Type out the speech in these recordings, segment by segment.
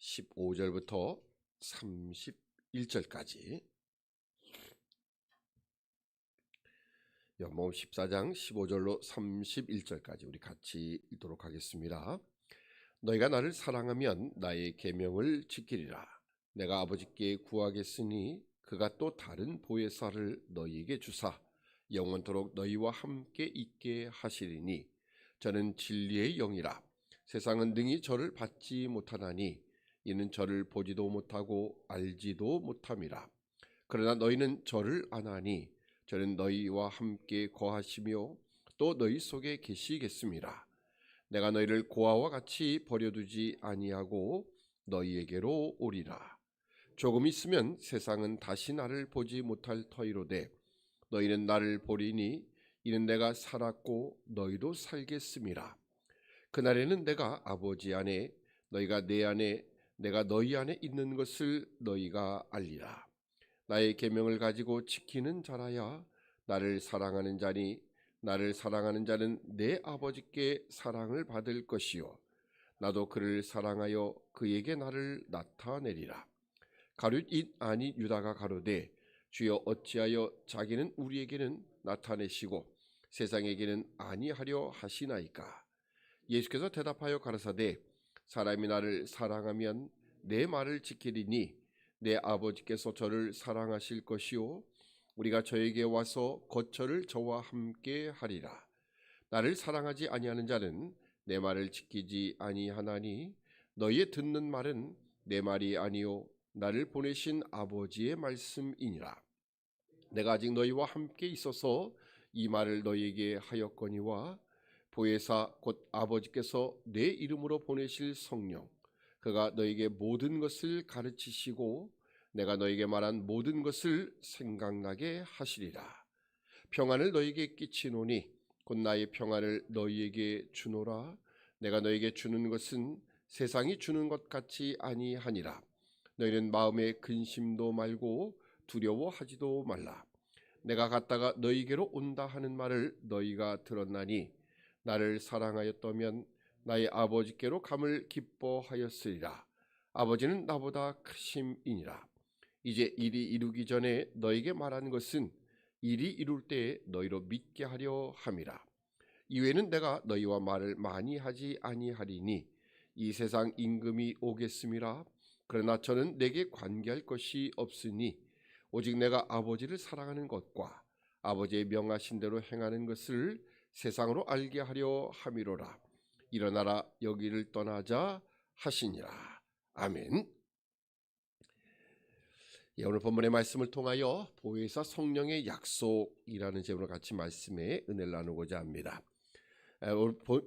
15절부터 31절까지 연봉 14장 15절로 31절까지 우리 같이 읽도록 하겠습니다. 너희가 나를 사랑하면 나의 계명을 지키리라. 내가 아버지께 구하겠으니 그가 또 다른 보혜사를 너희에게 주사 영원토록 너희와 함께 있게 하시리니 저는 진리의 영이라. 세상은 능히 저를 받지 못하나니 이는 저를 보지도 못하고 알지도 못함이라. 그러나 너희는 저를 아나니 저는 너희와 함께 거하시며 또 너희 속에 계시겠습니다. 내가 너희를 고아와 같이 버려두지 아니하고 너희에게로 오리라. 조금 있으면 세상은 다시 나를 보지 못할 터이로되 너희는 나를 보리니 이는 내가 살았고 너희도 살겠음이라. 그날에는 내가 아버지 안에 너희가 내 안에 내가 너희 안에 있는 것을 너희가 알리라. 나의 계명을 가지고 지키는 자라야 나를 사랑하는 자니 나를 사랑하는 자는 내 아버지께 사랑을 받을 것이요 나도 그를 사랑하여 그에게 나를 나타내리라. 가룟 아니 유다가 가로되 주여 어찌하여 자기는 우리에게는 나타내시고 세상에게는 아니하려 하시나이까 예수께서 대답하여 가라사대 사람이 나를 사랑하면 내 말을 지키리니 내 아버지께서 저를 사랑하실 것이요. 우리가 저에게 와서 거처를 저와 함께 하리라. 나를 사랑하지 아니하는 자는 내 말을 지키지 아니하나니 너희의 듣는 말은 내 말이 아니요 나를 보내신 아버지의 말씀이니라. 내가 아직 너희와 함께 있어서 이 말을 너희에게 하였거니와 보혜사 곧 아버지께서 내 이름으로 보내실 성령 그가 너에게 모든 것을 가르치시고 내가 너에게 말한 모든 것을 생각나게 하시리라. 평안을 너에게 끼치노니 곧 나의 평안을 너희에게 주노라. 내가 너에게 주는 것은 세상이 주는 것 같이 아니하니라. 너희는 마음에 근심도 말고 두려워하지도 말라. 내가 갔다가 너희에게로 온다 하는 말을 너희가 들었나니 나를 사랑하였다면 나의 아버지께로 감을 기뻐하였으리라. 아버지는 나보다 크심이니라. 이제 일이 이루기 전에 너에게 말한 것은 일이 이룰 때에 너희로 믿게 하려 함이라. 이외에는 내가 너희와 말을 많이 하지 아니하리니 이 세상 임금이 오겠음이라. 그러나 저는 내게 관계할 것이 없으니 오직 내가 아버지를 사랑하는 것과 아버지의 명하신 대로 행하는 것을 세상으로 알게 하려 함이로라. 일어나라 여기를 떠나자 하시니라. 아멘. 예, 오늘 본문의 말씀을 통하여 보혜사 성령의 약속이라는 제목으로 같이 말씀에 은혜를 나누고자 합니다.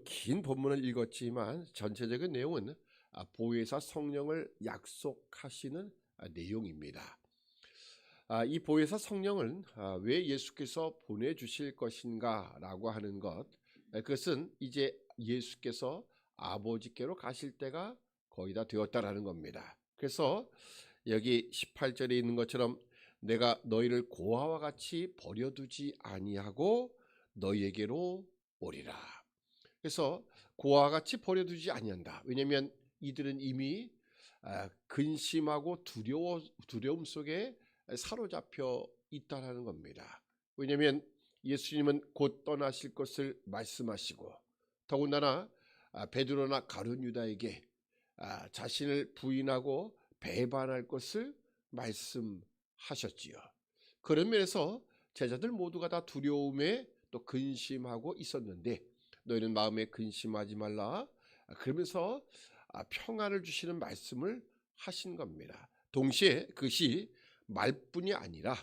긴 본문을 읽었지만 전체적인 내용은 아, 보혜사 성령을 약속하시는 아, 내용입니다. 아, 이 보혜사 성령은 왜 예수께서 보내주실 것인가 라고 하는 것 그것은 이제 예수께서 아버지께로 가실 때가 거의 다 되었다라는 겁니다. 그래서 여기 18절에 있는 것처럼 내가 너희를 고아와 같이 버려두지 아니하고 너희에게로 오리라. 그래서 고아와 같이 버려두지 아니한다. 왜냐하면 이들은 이미 근심하고 두려워 두려움 속에 사로잡혀 있다라는 겁니다. 왜냐하면 예수님은 곧 떠나실 것을 말씀하시고 더군다나 아, 베드로나 가룟 유다에게 아, 자신을 부인하고 배반할 것을 말씀하셨지요. 그런 면에서 제자들 모두가 다 두려움에 또 근심하고 있었는데 너희는 마음에 근심하지 말라. 아, 그러면서 평안을 주시는 말씀을 하신 겁니다. 동시에 그것이 말뿐이 아니라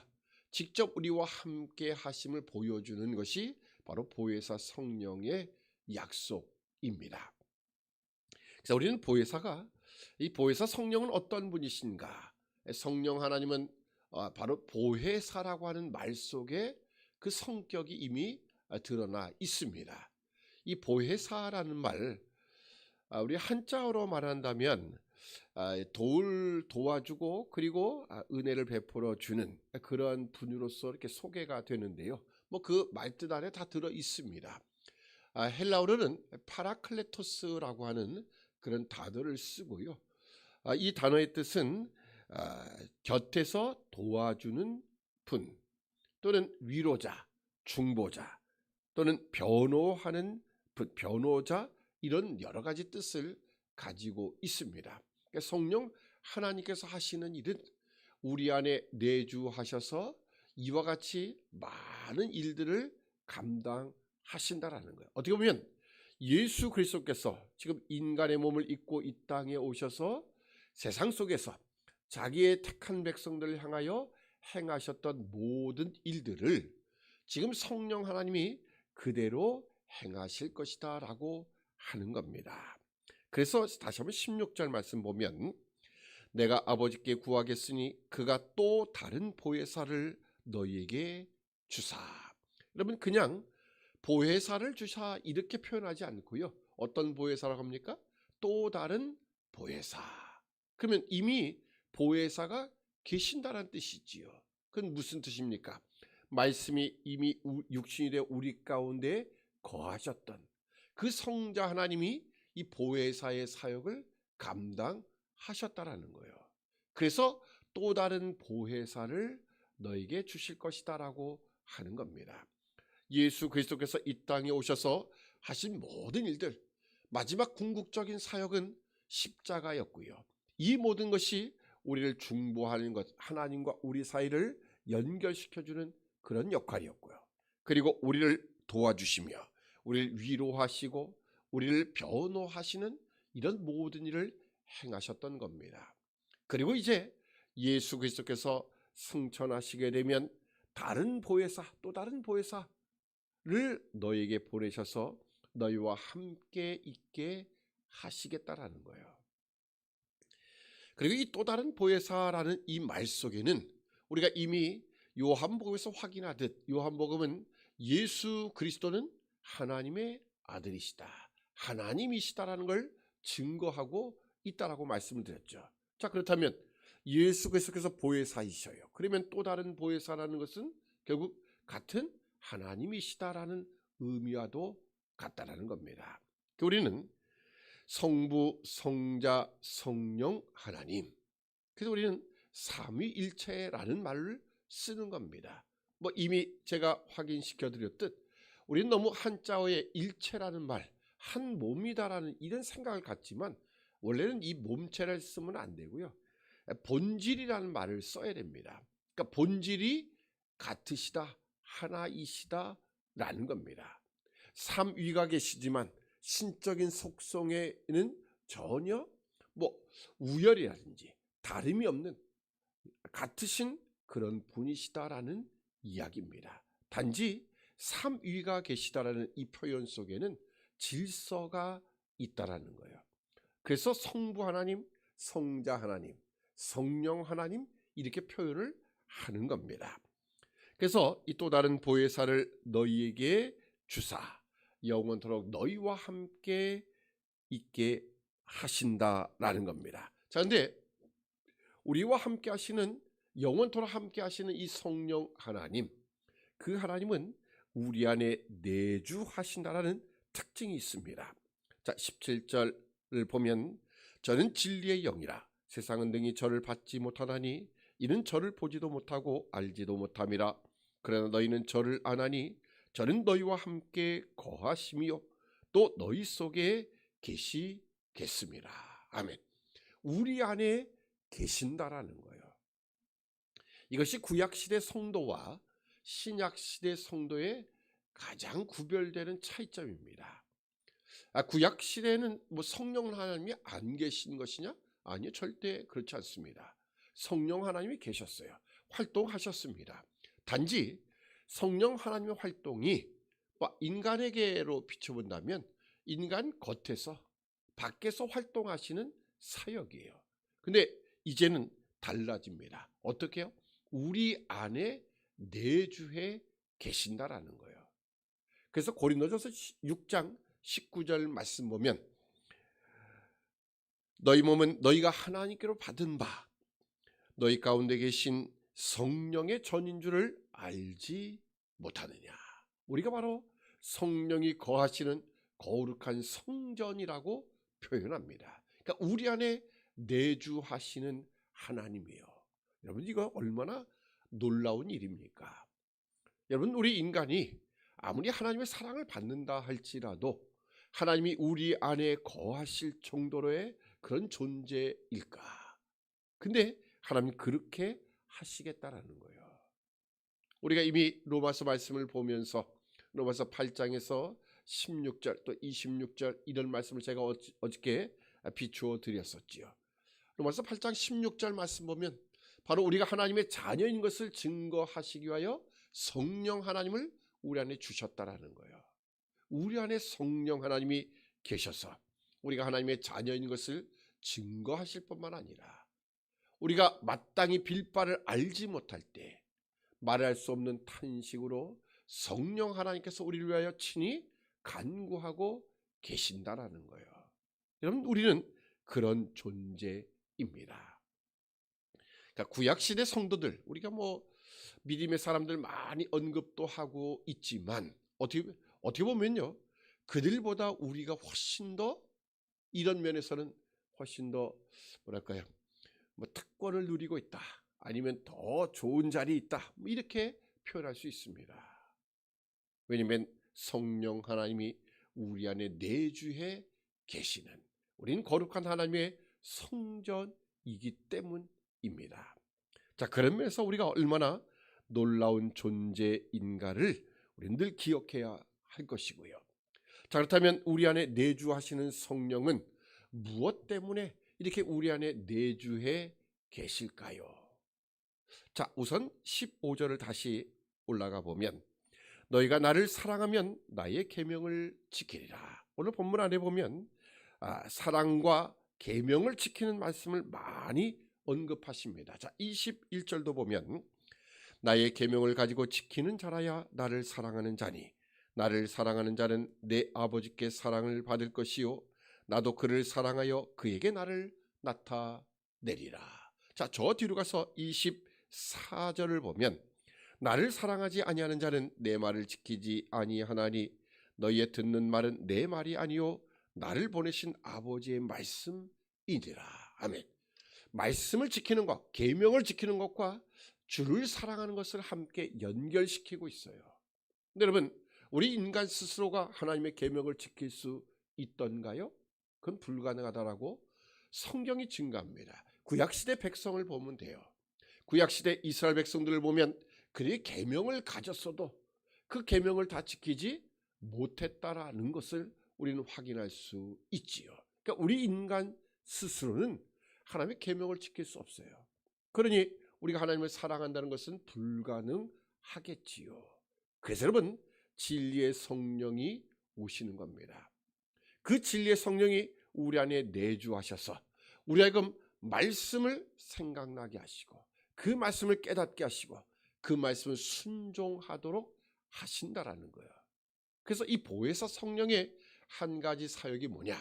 직접 우리와 함께 하심을 보여주는 것이 바로 보혜사 성령의 약속입니다. 그래서 우리는 보혜사가 이 보혜사 성령은 어떤 분이신가? 성령 하나님은 어, 바로 보혜사라고 하는 말 속에 그 성격이 이미 드러나 있습니다. 이 보혜사라는 말 아, 우리 한자어로 말한다면 아, 도울 도와주고 그리고 아, 은혜를 베풀어 주는 그런 분으로서 이렇게 소개가 되는데요. 뭐 그 말뜻 안에 다 들어 있습니다. 헬라어로는 파라클레토스라고 하는 그런 단어를 쓰고요. 아, 이 단어의 뜻은 아, 곁에서 도와주는 분 또는 위로자, 중보자 또는 변호하는 분, 변호자 이런 여러 가지 뜻을 가지고 있습니다. 그러니까 성령 하나님께서 하시는 일은 우리 안에 내주하셔서 이와 같이 많은 일들을 감당하신다라는 거예요. 어떻게 보면 예수 그리스도께서 지금 인간의 몸을 입고 이 땅에 오셔서 세상 속에서 자기의 택한 백성들을 향하여 행하셨던 모든 일들을 지금 성령 하나님이 그대로 행하실 것이다라고 하는 겁니다. 그래서 다시 한번 16절 말씀 보면 내가 아버지께 구하겠으니 그가 또 다른 보혜사를 너희에게 주사. 여러분 그냥 보혜사를 주사 이렇게 표현하지 않고요. 어떤 보혜사라고 합니까? 또 다른 보혜사. 그러면 이미 보혜사가 계신다는 뜻이지요. 그건 무슨 뜻입니까? 말씀이 이미 육신이 되어 우리 가운데 거하셨던 그 성자 하나님이 이 보혜사의 사역을 감당하셨다라는 거예요. 그래서 또 다른 보혜사를 너에게 주실 것이다라고 하는 겁니다. 예수 그리스도께서 이 땅에 오셔서 하신 모든 일들 마지막 궁극적인 사역은 십자가였고요. 이 모든 것이 우리를 중보하는 것 하나님과 우리 사이를 연결시켜 주는 그런 역할이었고요. 그리고 우리를 도와주시며 우리를 위로하시고 우리를 변호하시는 이런 모든 일을 행하셨던 겁니다. 그리고 이제 예수 그리스도께서 승천하시게 되면 다른 보혜사 또 다른 보혜사를 너에게 보내셔서 너희와 함께 있게 하시겠다라는 거예요. 그리고 이 또 다른 보혜사라는 이 말 속에는 우리가 이미 요한복음에서 확인하듯 요한복음은 예수 그리스도는 하나님의 아들이시다. 하나님이시다라는 걸 증거하고 있다라고 말씀을 드렸죠. 자, 그렇다면 예수 그리스도께서 보혜사이셔요. 그러면 또 다른 보혜사라는 것은 결국 같은 하나님이시다라는 의미와도 같다라는 겁니다. 우리는 성부, 성자, 성령, 하나님. 그래서 우리는 삼위일체라는 말을 쓰는 겁니다. 뭐 이미 제가 확인시켜 드렸듯 우리는 너무 한자어의 일체라는 말, 한 몸이다라는 이런 생각을 갖지만 원래는 이 몸체를 쓰면 안 되고요. 본질이라는 말을 써야 됩니다. 그러니까 본질이 같으시다, 하나이시다라는 겁니다. 삼위가 계시지만 신적인 속성에는 전혀 뭐 우열이라든지 다름이 없는 같으신 그런 분이시다라는 이야기입니다. 단지 삼위가 계시다라는 이 표현 속에는 질서가 있다라는 거예요. 그래서 성부 하나님, 성자 하나님, 성령 하나님 이렇게 표현을 하는 겁니다. 그래서 이 또 다른 보혜사를 너희에게 주사 영원토록 너희와 함께 있게 하신다라는 겁니다. 자, 근데 우리와 함께 하시는 영원토록 함께 하시는 이 성령 하나님, 그 하나님은 우리 안에 내주하신다라는 특징이 있습니다. 자, 17절을 보면 저는 진리의 영이라 세상은 능히 저를 받지 못하나니 이는 저를 보지도 못하고 알지도 못함이라 그러나 너희는 저를 아나니 저는 너희와 함께 거하시며 또 너희 속에 계시겠습니다. 아멘. 우리 안에 계신다라는 거예요. 이것이 구약 시대 성도와 신약 시대 성도의 가장 구별되는 차이점입니다. 아, 구약 시대는 뭐 성령 하나님이 안 계신 것이냐? 아니요, 절대 그렇지 않습니다. 성령 하나님이 계셨어요. 활동하셨습니다. 단지 성령 하나님의 활동이 뭐 인간에게로 비춰본다면 인간 겉에서 밖에서 활동하시는 사역이에요. 근데 이제는 달라집니다. 어떻게요? 우리 안에 내주해 계신다라는 거예요. 그래서 고린도전서 6장 19절 말씀 보면 너희 몸은 너희가 하나님께로 받은 바 너희 가운데 계신 성령의 전인 줄을 알지 못하느냐. 우리가 바로 성령이 거하시는 거룩한 성전이라고 표현합니다. 그러니까 우리 안에 내주하시는 하나님이에요. 여러분 이거 얼마나 놀라운 일입니까? 여러분 우리 인간이 아무리 하나님의 사랑을 받는다 할지라도 하나님이 우리 안에 거하실 정도로의 그런 존재일까? 근데 하나님 그렇게 하시겠다라는 거예요. 우리가 이미 로마서 말씀을 보면서 로마서 8장에서 16절 또 26절 이런 말씀을 제가 어저- 어저께 비추어 드렸었지요. 로마서 8장 16절 말씀 보면 바로 우리가 하나님의 자녀인 것을 증거하시기 위하여 성령 하나님을 우리 안에 주셨다라는 거예요. 우리 안에 성령 하나님이 계셔서 우리가 하나님의 자녀인 것을 증거하실 뿐만 아니라 우리가 마땅히 빌 바를 알지 못할 때 말할 수 없는 탄식으로 성령 하나님께서 우리를 위하여 친히 간구하고 계신다라는 거예요. 여러분 우리는 그런 존재입니다. 그러니까 구약 시대 성도들 우리가 뭐 믿음의 사람들 많이 언급도 하고 있지만 어떻게 어떻게 보면요 그들보다 우리가 훨씬 더 이런 면에서는 훨씬 더 뭐랄까요 뭐 특권을 누리고 있다 아니면 더 좋은 자리에 있다 뭐 이렇게 표현할 수 있습니다. 왜냐하면 성령 하나님이 우리 안에 내주해 계시는 우리는 거룩한 하나님의 성전이기 때문입니다. 자 그런 면에서 우리가 얼마나 놀라운 존재인가를 우리는 늘 기억해야 할 것이고요. 자 그렇다면 우리 안에 내주하시는 성령은 무엇 때문에 이렇게 우리 안에 내주해 계실까요? 자 우선 15절을 다시 올라가 보면 너희가 나를 사랑하면 나의 계명을 지키리라. 오늘 본문 안에 보면 아, 사랑과 계명을 지키는 말씀을 많이 언급하십니다. 자 21절도 보면 나의 계명을 가지고 지키는 자라야 나를 사랑하는 자니 나를 사랑하는 자는 내 아버지께 사랑을 받을 것이요 나도 그를 사랑하여 그에게 나를 나타내리라. 자, 저 뒤로 가서 24절을 보면 나를 사랑하지 아니하는 자는 내 말을 지키지 아니하나니 너희의 듣는 말은 내 말이 아니요 나를 보내신 아버지의 말씀이니라. 아멘. 말씀을 지키는 것, 계명을 지키는 것과 주를 사랑하는 것을 함께 연결시키고 있어요. 근데 여러분, 우리 인간 스스로가 하나님의 계명을 지킬 수 있던가요? 그건 불가능하다라고 성경이 증가합니다. 구약 시대 백성을 보면 돼요. 구약 시대 이스라엘 백성들을 보면 그들이 계명을 가졌어도 그 계명을 다 지키지 못했다라는 것을 우리는 확인할 수 있지요. 그러니까 우리 인간 스스로는 하나님의 계명을 지킬 수 없어요. 그러니 우리가 하나님을 사랑한다는 것은 불가능하겠지요. 그래서 여러분 진리의 성령이 오시는 겁니다. 그 진리의 성령이 우리 안에 내주하셔서 우리 하여금 말씀을 생각나게 하시고 그 말씀을 깨닫게 하시고 그 말씀을 순종하도록 하신다라는 거예요. 그래서 이 보혜사 성령의 한 가지 사역이 뭐냐?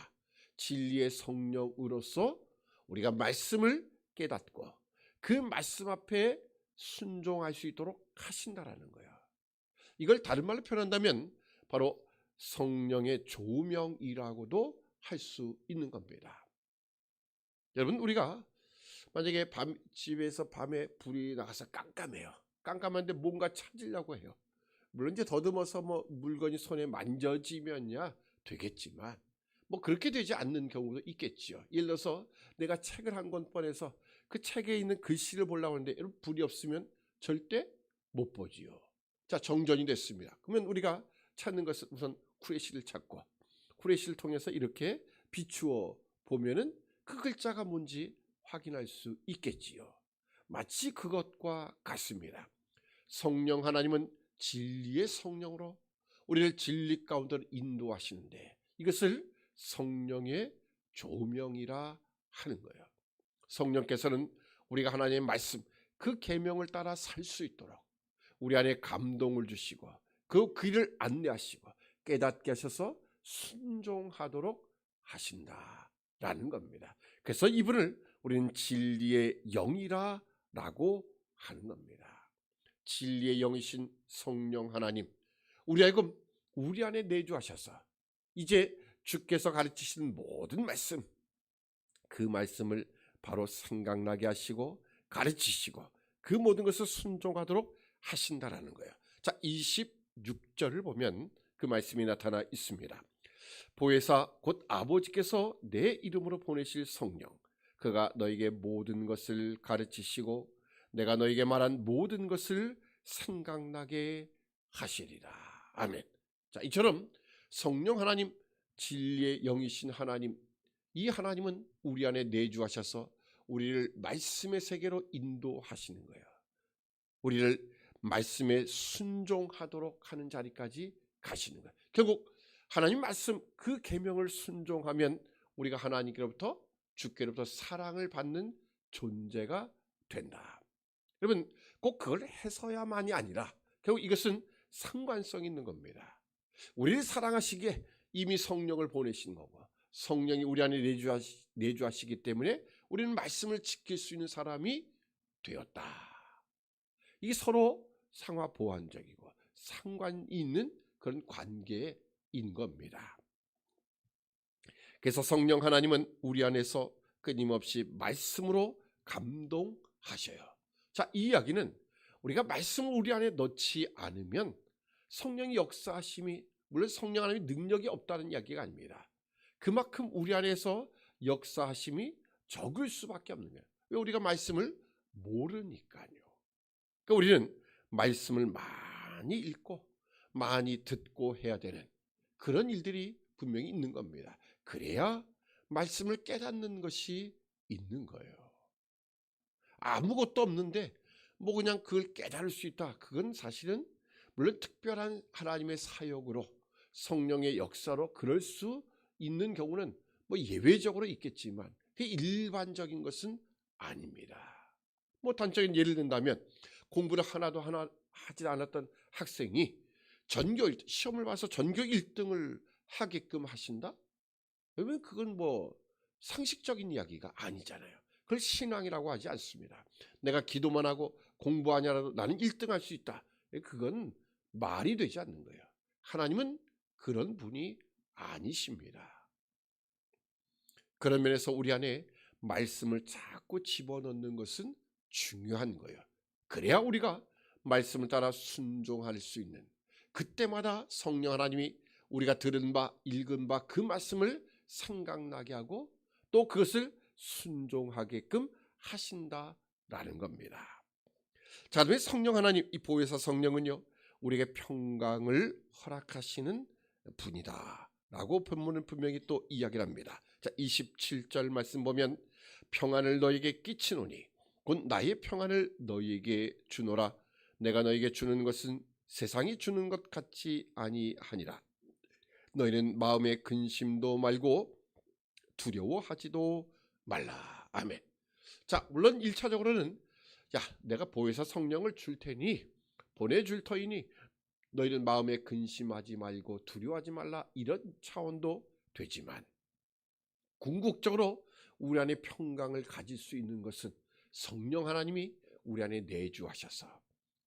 진리의 성령으로서 우리가 말씀을 깨닫고 그 말씀 앞에 순종할 수 있도록 하신다라는 거예요. 이걸 다른 말로 표현한다면 바로 성령의 조명이라고도 할 수 있는 겁니다. 여러분 우리가 만약에 밤 집에서 밤에 불이 나가서 깜깜해요. 깜깜한데 뭔가 찾으려고 해요. 물론 이제 더듬어서 뭐 물건이 손에 만져지면야 되겠지만 뭐 그렇게 되지 않는 경우도 있겠지요. 예를 들어서 내가 책을 한 권 꺼내서 그 책에 있는 글씨를 보려고 하는데 여러분 불이 없으면 절대 못 보지요. 자 정전이 됐습니다. 그러면 우리가 찾는 것은 우선 쿠레시를 찾고 쿠레시를 통해서 이렇게 비추어 보면은 그 글자가 뭔지 확인할 수 있겠지요. 마치 그것과 같습니다. 성령 하나님은 진리의 성령으로 우리를 진리 가운데로 인도하시는데 이것을 성령의 조명이라 하는 거예요. 성령께서는 우리가 하나님의 말씀 그 계명을 따라 살 수 있도록 우리 안에 감동을 주시고 그 길을 안내하시고 깨닫게 하셔서 순종하도록 하신다라는 겁니다. 그래서 이분을 우리는 진리의 영이라라고 하는 겁니다. 진리의 영이신 성령 하나님 우리 하여금 우리 안에 내주하셔서 이제 주께서 가르치시는 모든 말씀 그 말씀을 바로 생각나게 하시고 가르치시고 그 모든 것을 순종하도록 하신다라는 거예요. 자, 26절을 보면 그 말씀이 나타나 있습니다. 보혜사 곧 아버지께서 내 이름으로 보내실 성령 그가 너에게 모든 것을 가르치시고 내가 너에게 말한 모든 것을 생각나게 하시리라. 아멘. 자, 이처럼 성령 하나님 진리의 영이신 하나님 이 하나님은 우리 안에 내주하셔서 우리를 말씀의 세계로 인도하시는 거예요. 우리를 말씀에 순종하도록 하는 자리까지 가시는 거예요. 결국 하나님 말씀 그 계명을 순종하면 우리가 하나님께로부터 주께로부터 사랑을 받는 존재가 된다. 여러분 꼭 그걸 해서야만이 아니라 결국 이것은 상관성 있는 겁니다. 우리를 사랑하시기에 이미 성령을 보내신 거고 성령이 우리 안에 내주하시, 내주하시기 때문에 우리는 말씀을 지킬 수 있는 사람이 되었다. 이게 서로 상하 보완적이고 상관이 있는 그런 관계인 겁니다. 그래서 성령 하나님은 우리 안에서 끊임없이 말씀으로 감동하셔요. 자, 이 이야기는 우리가 말씀을 우리 안에 넣지 않으면 성령이 역사하심이 물론 성령 하나님의 능력이 없다는 이야기가 아닙니다. 그만큼 우리 안에서 역사하심이 적을 수밖에 없는 거예요. 왜 우리가 말씀을 모르니까요. 그러니까 우리는 말씀을 많이 읽고 많이 듣고 해야 되는 그런 일들이 분명히 있는 겁니다. 그래야 말씀을 깨닫는 것이 있는 거예요. 아무것도 없는데 뭐 그냥 그걸 깨달을 수 있다. 그건 사실은 물론 특별한 하나님의 사역으로 성령의 역사로 그럴 수 있는 경우는 뭐 예외적으로 있겠지만 그 일반적인 것은 아닙니다. 뭐 단적인 예를 든다면 공부를 하나도 하나 하지 않았던 학생이 전교 시험을 봐서 전교 1등을 하게끔 하신다? 그러면 그건 뭐 상식적인 이야기가 아니잖아요. 그걸 신앙이라고 하지 않습니다. 내가 기도만 하고 공부 하냐라도 나는 1등 할 수 있다. 그건 말이 되지 않는 거예요. 하나님은 그런 분이 아니십니다. 그런 면에서 우리 안에 말씀을 자꾸 집어넣는 것은 중요한 거예요. 그래야 우리가 말씀을 따라 순종할 수 있는 그때마다 성령 하나님이 우리가 들은 바 읽은 바 그 말씀을 생각나게 하고 또 그것을 순종하게끔 하신다라는 겁니다. 자, 그러면 성령 하나님 이 보혜사 성령은요 우리에게 평강을 허락하시는 분이다 라고 본문은 분명히 또 이야기를 합니다. 자, 27절 말씀 보면 평안을 너에게 끼치노니 곧 나의 평안을 너에게 주노라 내가 너에게 주는 것은 세상이 주는 것 같이 아니하니라 너희는 마음의 근심도 말고 두려워하지도 말라. 아멘. 자, 물론 1차적으로는 야, 내가 보혜사 성령을 줄 테니 보내 줄 터이니 너희는 마음에 근심하지 말고 두려워하지 말라 이런 차원도 되지만 궁극적으로 우리 안에 평강을 가질 수 있는 것은 성령 하나님이 우리 안에 내주하셔서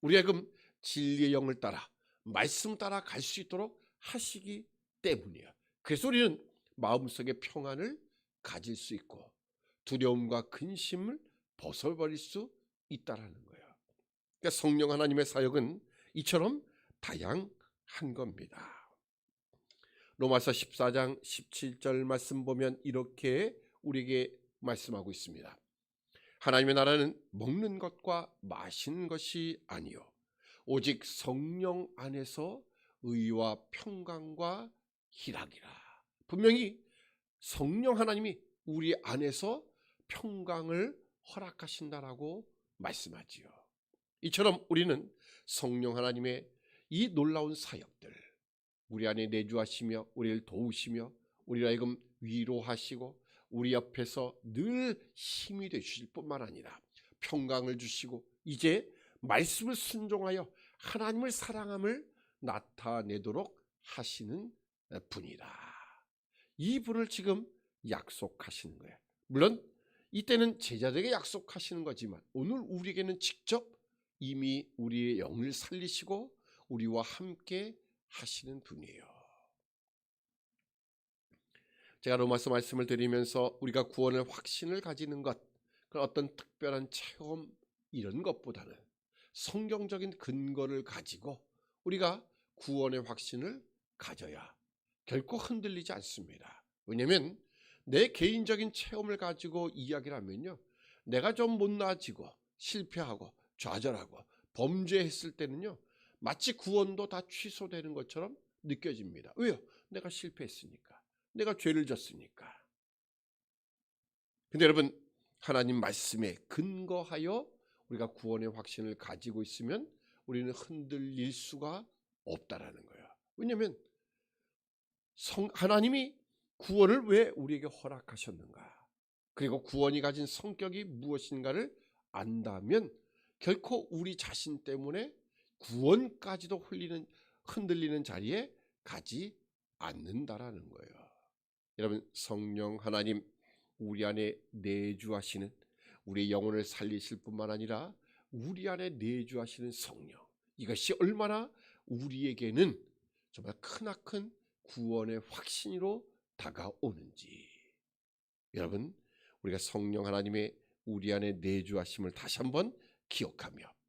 우리가 금 진리의 영을 따라 말씀 따라 갈 수 있도록 하시기 때문이에요. 그래서 우리는 마음속에 평안을 가질 수 있고 두려움과 근심을 벗어버릴 수 있다라는 거예요. 그러니까 성령 하나님의 사역은 이처럼 다양한 겁니다. 로마서 14장 17절 말씀 보면 이렇게 우리에게 말씀하고 있습니다. 하나님의 나라는 먹는 것과 마시는 것이 아니요 오직 성령 안에서 의와 평강과 희락이라. 분명히 성령 하나님이 우리 안에서 평강을 허락하신다라고 말씀하지요. 이처럼 우리는 성령 하나님의 이 놀라운 사역들 우리 안에 내주하시며 우리를 도우시며 우리를 하여금 위로하시고 우리 옆에서 늘 힘이 되실 뿐만 아니라 평강을 주시고 이제 말씀을 순종하여 하나님을 사랑함을 나타내도록 하시는 분이다. 이 분을 지금 약속하시는 거예요. 물론 이때는 제자들에게 약속하시는 거지만 오늘 우리에게는 직접 이미 우리의 영을 살리시고 우리와 함께 하시는 분이에요. 제가 로마서 말씀을 드리면서 우리가 구원의 확신을 가지는 것 어떤 특별한 체험 이런 것보다는 성경적인 근거를 가지고 우리가 구원의 확신을 가져야 결코 흔들리지 않습니다. 왜냐하면 내 개인적인 체험을 가지고 이야기를 하면요. 내가 좀 못나아지고 실패하고 좌절하고 범죄했을 때는요. 마치 구원도 다 취소되는 것처럼 느껴집니다. 왜요? 내가 실패했으니까. 내가 죄를 졌으니까. 근데 여러분 하나님 말씀에 근거하여 우리가 구원의 확신을 가지고 있으면 우리는 흔들릴 수가 없다라는 거예요. 왜냐하면 성, 하나님이 구원을 왜 우리에게 허락하셨는가? 그리고 구원이 가진 성격이 무엇인가를 안다면 결코 우리 자신 때문에 구원까지도 흘리는 흔들리는 자리에 가지 않는다라는 거예요. 여러분 성령 하나님 우리 안에 내주하시는 우리 영혼을 살리실 뿐만 아니라 우리 안에 내주하시는 성령 이것이 얼마나 우리에게는 정말 크나큰 구원의 확신으로 다가오는지 여러분 우리가 성령 하나님의 우리 안에 내주하심을 다시 한번 기억하며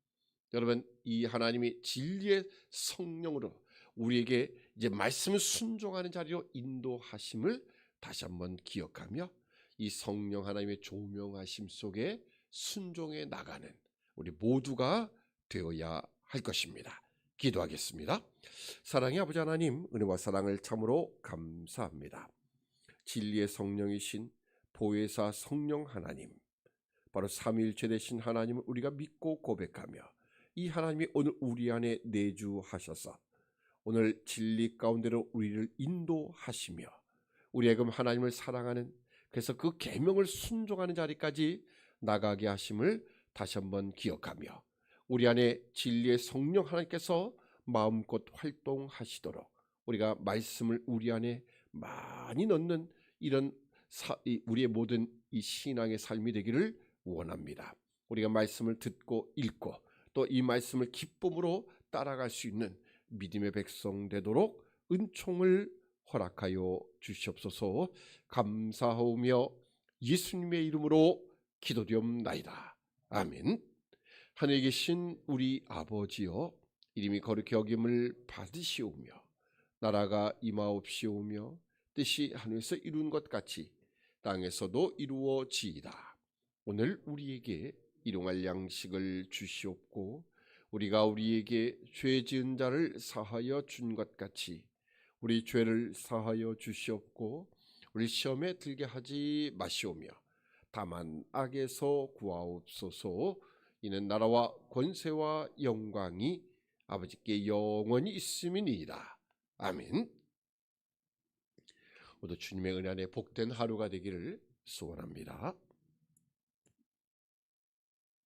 여러분 이 하나님의 진리의 성령으로 우리에게 이제 말씀을 순종하는 자리로 인도하심을 다시 한번 기억하며 이 성령 하나님의 조명하심 속에 순종해 나가는 우리 모두가 되어야 할 것입니다. 기도하겠습니다. 사랑의 아버지 하나님, 은혜와 사랑을 참으로 감사합니다. 진리의 성령이신 보혜사 성령 하나님, 바로 삼위일체 되신 하나님을 우리가 믿고 고백하며 이 하나님이 오늘 우리 안에 내주하셔서 오늘 진리 가운데로 우리를 인도하시며 우리에게 하나님을 사랑하는 그래서 그 계명을 순종하는 자리까지 나가게 하심을 다시 한번 기억하며 우리 안에 진리의 성령 하나님께서 마음껏 활동하시도록 우리가 말씀을 우리 안에 많이 넣는 이런 사, 이, 우리의 모든 이 신앙의 삶이 되기를 원합니다. 우리가 말씀을 듣고 읽고 또 이 말씀을 기쁨으로 따라갈 수 있는 믿음의 백성 되도록 은총을 허락하여 주시옵소서 감사하오며 예수님의 이름으로 기도되옵나이다. 아멘. 하늘에 계신 우리 아버지여 이름이 거룩히 여김을 받으시오며 나라가 임하옵시오며 뜻이 하늘에서 이룬 것 같이 땅에서도 이루어지이다. 오늘 우리에게 일용할 양식을 주시옵고 우리가 우리에게 죄 지은 자를 사하여 준 것 같이 우리 죄를 사하여 주시옵고 우리 시험에 들게 하지 마시오며 다만 악에서 구하옵소서 이는 나라와 권세와 영광이 아버지께 영원히 있음이니이다. 아멘. 모두 주님의 은혜 안에 복된 하루가 되기를 소원합니다.